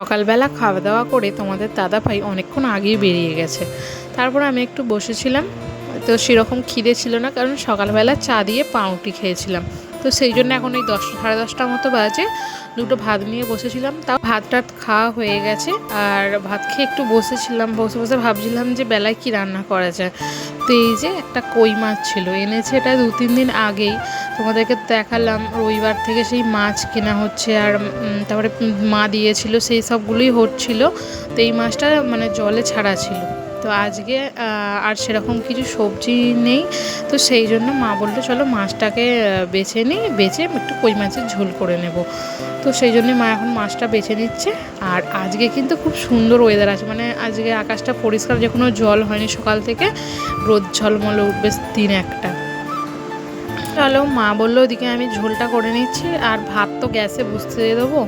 সকালবেলা খাওয়া দাওয়া করে তোমাদের দাদা ভাই অনেকক্ষণ আগেই বেরিয়ে গেছে। তারপর আমি একটু বসেছিলাম। তো সেরকম খিদে ছিল না, কারণ সকালবেলা চা দিয়ে পাউরুটি খেয়েছিলাম। তো সেই জন্য এখন এই দশটা সাড়ে দশটার মতো বাজে। দুটো ভাত নিয়ে বসেছিলাম, তাও ভাত টাত খাওয়া হয়ে গেছে। আর ভাত খেয়ে একটু বসেছিলাম, বসে বসে ভাবছিলাম যে বেলায় কি রান্না করা যায়। তো এই যে একটা কই মাছ ছিল, এনেছে এটা দু, তিন দিন আগেই। তোমাদেরকে দেখালাম, রবিবার থেকে সেই মাছ কেনা হচ্ছে আর তারপরে মা দিয়েছিল, সেই সবগুলোই হচ্ছিল। তো এই মাছটা মানে জলে ছাড়া ছিল। তো আজকে আর সেরকম কিছু সবজি নেই। তো সেই জন্য মা বলল, চলো মাছটাকে বেছে নিই, বেছে একটু কই মাছের ঝোল করে নেব। তো সেই জন্য মা এখন মাছটা বেছে নিচ্ছে। আর আজকে কিন্তু খুব সুন্দর ওয়েদার আছে। মানে আজকে আকাশটা পরিষ্কার, যে কোনো জল হয়নি সকাল থেকে। রোদ ঝলমলে উঠবে দিন একটা। চলো মা বলল ওদিকে আমি ঝোলটা করে নিচ্ছি, আর ভাত তো গ্যাসে বুঝতে দেবো।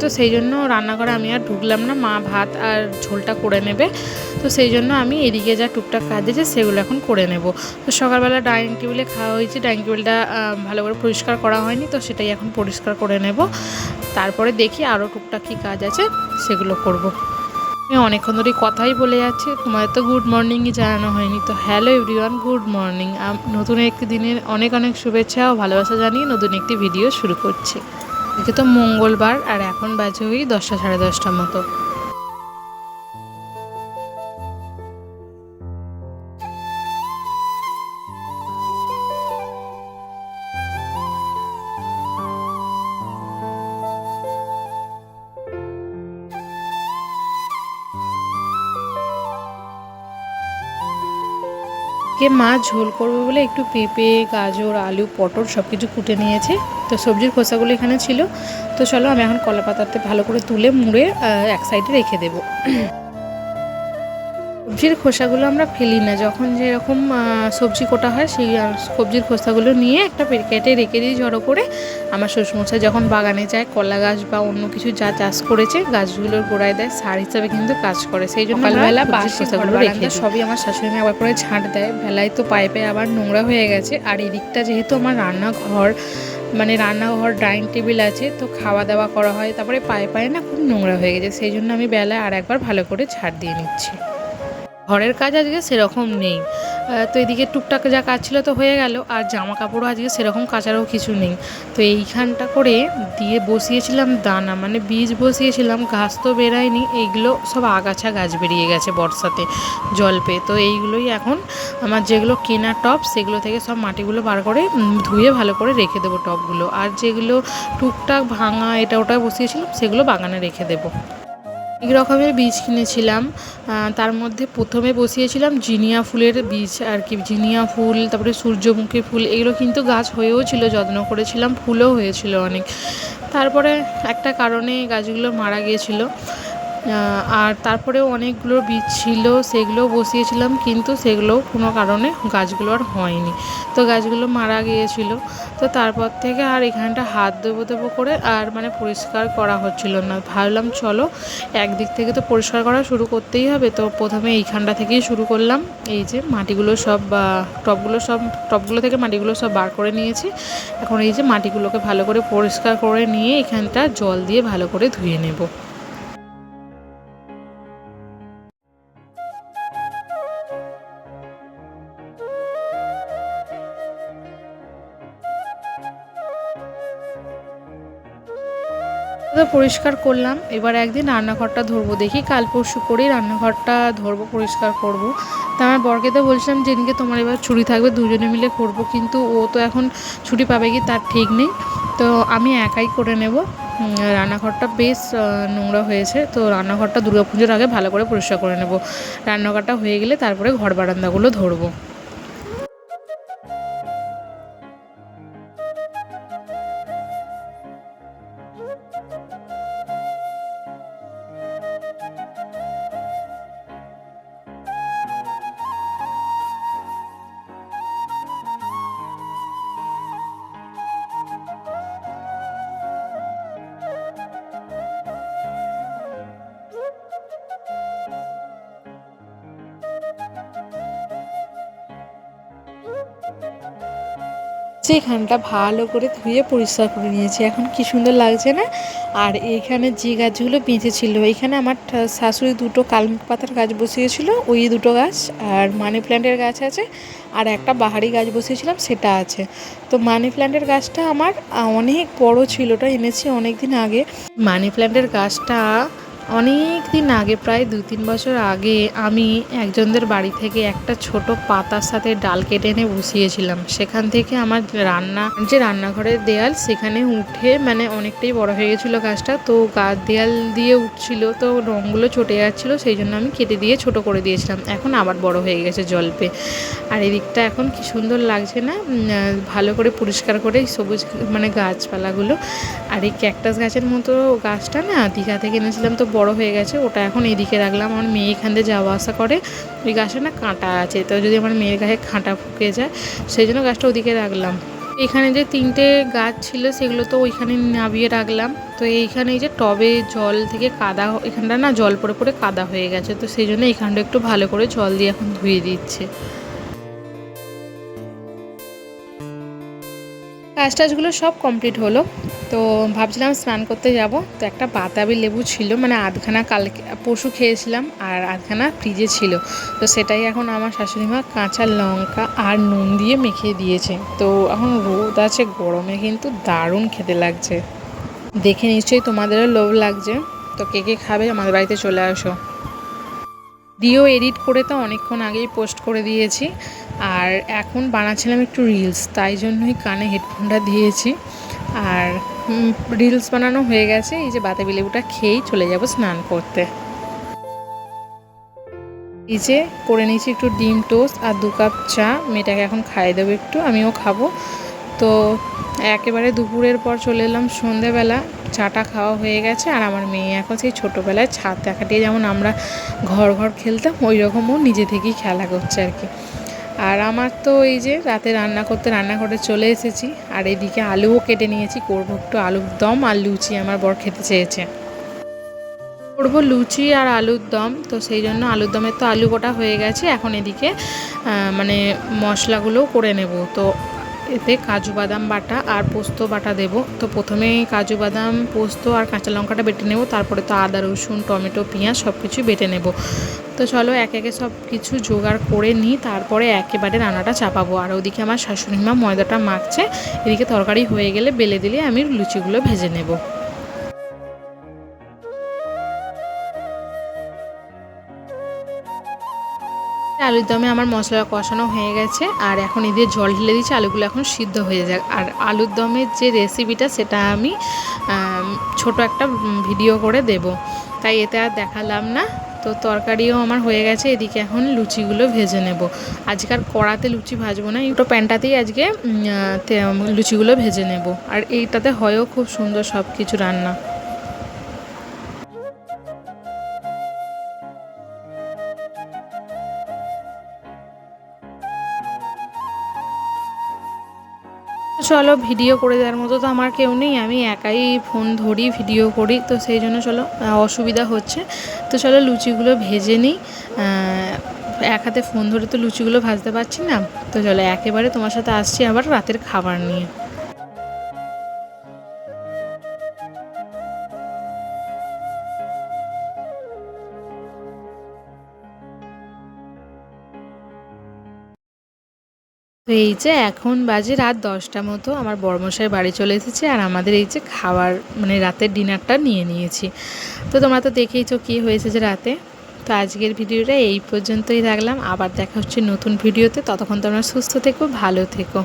তো সেই জন্য রান্নাঘরে আমি আর ঢুকলাম না, মা ভাত আর ঝোলটা করে নেবে। তো সেই জন্য আমি এদিকে যা টুকটাক কাজ আছে সেগুলো এখন করে নেব। তো সকালবেলা ডাইনিং টেবিলে খাওয়া হয়েছে, ডাইনিং টেবিলটা ভালো করে পরিষ্কার করা হয়নি, তো সেটাই এখন পরিষ্কার করে নেব। তারপরে দেখি আরও টুকটাক কী কাজ আছে, সেগুলো করব। আমি অনেকক্ষণ ধরেই কথাই বলে যাচ্ছি, তোমাদের তো গুড মর্নিংই জানানো হয়নি। তো হ্যালো এভরিওয়ান গুড মর্নিং নতুন একটি দিনের অনেক অনেক শুভেচ্ছা ও ভালোবাসা জানিয়ে নতুন একটি ভিডিও শুরু করছি। আজকে তো মঙ্গলবার আর এখন বাজে ওই দশটা সাড়ে দশটার মতো। কে মা ঝোল করব বলে একটু পেঁপে, গাজর, আলু, পটল সব কিছু কুটে নিয়েছে। তো সবজির খোসাগুলো এখানে ছিল। তো চলো আমি এখন কলা পাতাতে ভালো করে তুলে মুড়ে এক সাইডে রেখে দেবো। সবজির খোসাগুলো আমরা ফেলি না। যখন যেরকম সবজি কোটা হয় সেই সবজির খোসাগুলো নিয়ে একটা প্যাকেটে রেখে দিই জড়ো করে। আমার শ্বশুরমশাই যখন বাগানে যায় কলা গাছ বা অন্য কিছু যা চাষ করেছে গাছগুলোর গোড়ায় দেয় সার হিসাবে কিন্তু কাজ করে। সেই জন্য সকালবেলা সবজির খোসাগুলো রেখে সবই আমার শাশুড়ি মা একবার করে ছাঁট দেয়। ভেলায় তো পাইপে আবার নোংরা হয়ে গেছে। আর এদিকটা যেহেতু আমার রান্নাঘর মানে রান্নাঘর ডাইনিং টেবিল আছে তো খাওয়া দাওয়া করা হয়। তারপরে পায়ে পায়ে না খুব নোংরা হয়ে গেছে। সেই জন্য আমি বেলায় আর একবার ভালো করে ছাড় দিয়ে নিচ্ছি। ঘরের কাজ আজকে সেরকম নেই। তো এদিকে টুকটাক যা কাজ ছিল তো হয়ে গেল, আর জামা কাপড়ও আজকে সেরকম কাচারও কিছু নেই। তো এইখানটা করে দিয়ে বসিয়েছিলাম দানা মানে বীজ বসিয়েছিলাম, ঘাস তো বেরায়নি এইগুলো সব আগাছা গাছ বেরিয়ে গেছে বর্ষাতে জল পেয়ে। তো এইগুলোই এখন আমার যেগুলো কেনা টপ, সেগুলো থেকে সব মাটিগুলো বার করে ধুয়ে ভালো করে রেখে দেবো টপগুলো। আর যেগুলো টুকটাক ভাঙা, এটা ওটা বসিয়েছিলাম, সেগুলো বাগানে রেখে দেবো। এক রকমের বীজ কিনেছিলাম। তার মধ্যে প্রথমে বসিয়েছিলাম জিনিয়া ফুলের বীজ আর কি। জিনিয়া ফুল, তারপরে সূর্যমুখী ফুল, এগুলো কিন্তু গাছ হয়েও ছিল, যত্ন করেছিলাম, ফুলও হয়েছিল অনেক। তারপরে একটা কারণে গাছগুলো মারা গিয়েছিল। আর তারপরেও অনেকগুলো বীজ ছিল সেগুলো বসিয়েছিলাম কিন্তু সেগুলো কোনো কারণে গাছগুলো আর হয়নি। তো গাছগুলো মারা গিয়েছিল। তো তারপর থেকে আর এখানটা হাত দেবো দেবো করে আর মানে পরিষ্কার করা হচ্ছিল না। ভাবলাম চলো একদিক থেকে তো পরিষ্কার করা শুরু করতেই হবে। তো প্রথমে এইখানটা থেকেই শুরু করলাম। এই যে মাটিগুলো সব আহ, টবগুলো সব টবগুলো থেকে মাটিগুলো সব বার করে নিয়েছি। এখন এই যে মাটিগুলোকে ভালো করে পরিষ্কার করে নিয়ে এখানটা জল দিয়ে ভালো করে ধুয়ে নেব। তো পরিষ্কার করলাম। এবার একদিন রান্নাঘরটা ধরবো। দেখি কাল পরশু করেই রান্নাঘরটা ধরবো, পরিষ্কার করব। তা আমার বরকে তো বলছিলাম যেদিনকে তোমার এবার ছুটি থাকবে, দুজনে মিলে করব। কিন্তু ও তো এখন ছুটি পাবে কি তার ঠিক নেই। তো আমি একাই করে নেব। রান্নাঘরটা বেশ নোংরা হয়েছে। তো রান্নাঘরটা দুর্গাপুজোর আগে ভালো করে পরিষ্কার করে নেব। রান্নাঘরটা হয়ে গেলে তারপরে ঘর বারান্দাগুলো ধরবো। যেখানটা ভালো করে ধুয়ে পরিষ্কার করে নিয়েছি। এখন কি সুন্দর লাগছে না? আর এইখানে যে গাছগুলো বেঁচেছিল, এখানে আমার শাশুড়ি দুটো কালমিক পাতার গাছ বসিয়েছিল, ওই দুটো গাছ আর মানি প্ল্যান্টের গাছ আছে আর একটা বাহারি গাছ বসিয়েছিলাম, সেটা আছে। তো মানি প্ল্যান্টের গাছটা আমার অনেক বড় ছিল, ওটা এনেছি অনেক দিন আগে। মানি প্ল্যান্টের গাছটা অনেক দিন আগে, প্রায় দু তিন বছর আগে, আমি একজনদের বাড়ি থেকে একটা ছোট পাতার সাথে ডাল কেটে এনে বসিয়েছিলাম। সেখান থেকে আমার রান্না, যে রান্নাঘরের দেয়াল, সেখানে উঠে মানে অনেকটাই বড় হয়ে গেছিল গাছটা। তো গাছ দেয়াল দিয়ে উঠছিল, তো রঙগুলো চটে যাচ্ছিল, সেই জন্য আমি কেটে দিয়ে ছোট করে দিয়েছিলাম। এখন আবার বড় হয়ে গেছে জল পেয়ে আর এদিকটা এখন কি সুন্দর লাগছে না? ভালো করে পরিষ্কার করে সবুজ মানে গাছপালাগুলো। আর এই ক্যাকটাস গাছের মতো গাছটা না দীঘা থেকে এনেছিলাম তো বড় হয়ে গেছে, ওটা এখন এদিকে রাখলাম। আমার মেয়ে এখান দিয়ে যাওয়া আসা করে। ওই গাছটা না কাঁটা আছে, তো যদি আমার মেয়ের গায়ে খাঁটা ফুকে যায়, সেই জন্য গাছটা ওদিকে রাখলাম। এখানে যে তিনটে গাছ ছিল, সেগুলো তো ওইখানে নামিয়ে রাখলাম। তো এইখানে এই যে টবে জল থেকে কাদা এখানটা না জল পড়ে পড়ে কাদা হয়ে গেছে, তো সেই জন্য এখানটা একটু ভালো করে জল দিয়ে এখন ধুয়ে দিচ্ছে। কাজ টাজগুলো সব কমপ্লিট হলো। তো ভাবছিলাম স্নান করতে যাব। তো একটা বাতাবি লেবু ছিল মানে আধখানা কালকে পশু খেয়েছিলাম আর আধখানা ফ্রিজে ছিল। তো সেটাই এখন আমার শাশুড়ি মা কাঁচা লঙ্কা আর নুন দিয়ে মেখে দিয়েছে। তো এখন রোদ আছে, গরমে কিন্তু দারুণ খেতে লাগছে। দেখে নিশ্চয়ই তোমাদেরও লোভ লাগছে। তো কে কে খাবে আমাদের বাড়িতে চলে আসো। ভিডিও এডিট করে তো অনেকক্ষণ আগেই পোস্ট করে দিয়েছি। আর এখন বানাচ্ছিলাম একটু রিলস, তাই জন্যই কানে হেডফোনটা দিয়েছি। আর রিলস বানানো হয়ে গেছে, এই যে বাতাবি লেবুটা খেয়েই চলে যাব স্নান করতে। এই যে করে নিয়েছি একটু ডিম টোস্ট আর দু কাপ চা, মেয়েটাকে এখন খাইয়ে দেবো একটু, আমিও খাব। তো একেবারে দুপুরের পর চলে এলাম সন্ধেবেলা। চাটা খাওয়া হয়ে গেছে আর আমার মেয়ে এখন সেই ছোটোবেলায় ছাদ দেখা দিয়ে যেমন আমরা ঘর ঘর খেলতাম, ওই রকমও নিজে থেকেই খেলা করছে আর কি। আর আমার তো এই যে রাতে রান্না করতে রান্নাঘরে চলে এসেছি আর এদিকে আলুও কেটে নিয়েছি, করব একটু আলুর দম আর লুচি আমার বর খেতে চেয়েছে। করব লুচি আর আলুর দম, তো সেই জন্য আলুর দমের তো আলু গোটা হয়ে গেছে, এখন এদিকে মানে মশলাগুলোও করে নেব। তো এতে কাজু বাদাম বাটা আর পোস্ত বাটা দেব। তো প্রথমে কাজু বাদাম, পোস্ত আর কাঁচা লঙ্কাটা বেটে নেব, তারপরে তো আদা, রসুন, টমেটো, পেঁয়াজ সব কিছু বেটে নেব। তো চলো এক একে সব কিছু জোগাড় করে নিই, তারপরে একেবারে রান্নাটা চাপাবো। আর ওদিকে আমার শাশুড়ি মা ময়দাটা মাখছে, এদিকে তরকারি হয়ে গেলে বেলে দিলে আমি লুচিগুলো ভেজে নেব। আলুর দমে আমার মশলা কষানো হয়ে গেছে, আর এখন এদের জল ঢেলে দিচ্ছি আলুগুলো এখন সিদ্ধ হয়ে যাক। আর আলুর দমের যে রেসিপিটা সেটা আমি ছোট একটা ভিডিও করে দেব। তাই এতে আর দেখালাম না। তো তরকারিও আমার হয়ে গেছে, এদিকে এখন লুচিগুলো ভেজে নেব। আজকাল কড়াতে লুচি ভাজবো না দুটো প্যানটাতেই আজকে লুচিগুলো ভেজে নেব। আর এইটাতে হয়ও খুব সুন্দর সব কিছু রান্না। চলো ভিডিও করে দেওয়ার মতো তো আমার কেউ নেই, আমি একাই ফোন ধরি ভিডিও করি, তো সেই জন্য চলো অসুবিধা হচ্ছে। তো চলো লুচিগুলো ভেজে নিই এক হাতে ফোন ধরে তো লুচিগুলো ভাজতে পারছি না। তো চলো একেবারে তোমার সাথে আসছি আবার রাতের খাবার নিয়ে। তো এই যে এখন বাজে রাত দশটা মতো, আমার বর্মশাই বাড়ি চলে এসেছে আর আমাদের এই যে খাবার মানে রাতের ডিনারটা নিয়ে নিয়েছি। তো তোমরা তো দেখেইছো কী হয়েছে যে রাতে। তো আজকের ভিডিওটা এই পর্যন্তই রাখলাম আবার দেখা হচ্ছে নতুন ভিডিওতে। ততক্ষণ তোমরা সুস্থ থেকো, ভালো থেকো।